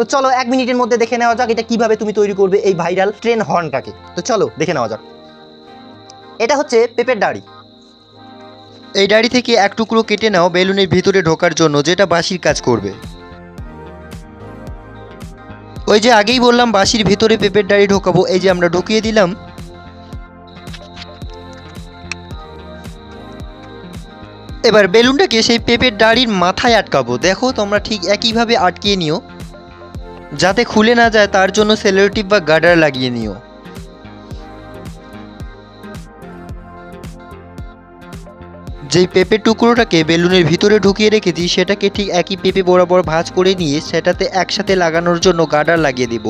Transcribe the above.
তো চলো এক মিনিটের মধ্যে দেখে নেওয়া যাক এটা কীভাবে তুমি তৈরি করবে এই ভাইরাল ট্রেন হর্নটাকে। তো চলো দেখে নেওয়া যাক। এটা হচ্ছে পেপের ডাড়ি। এই ডাড়ি থেকে এক টুকরো কেটে নাও বেলুনের ভিতরে ঢোকার জন্য, যেটা বাঁশির কাজ করবে। ওই যে আগেই বললাম বাঁশির ভিতরে পেঁপের ডাড়ি ঢোকাবো, এই যে আমরা ঢুকিয়ে দিলাম। এবার বেলুনটাকে সেই পেঁপের ডাড়ির মাথায় আটকাবো। দেখো তোমরা ঠিক একইভাবে আটকিয়ে নিও। যাতে খুলে না যায়, তার জন্য সেলোটিপ বা গার্ডার লাগিয়ে নিও। যেই পেঁপের টুকরোটাকে বেলুনের ভিতরে ঢুকিয়ে রেখেছি, সেটাকে ঠিক একই পেঁপে বরাবর ভাঁজ করে নিয়ে সেটাতে একসাথে লাগানোর জন্য গার্ডার লাগিয়ে দিব।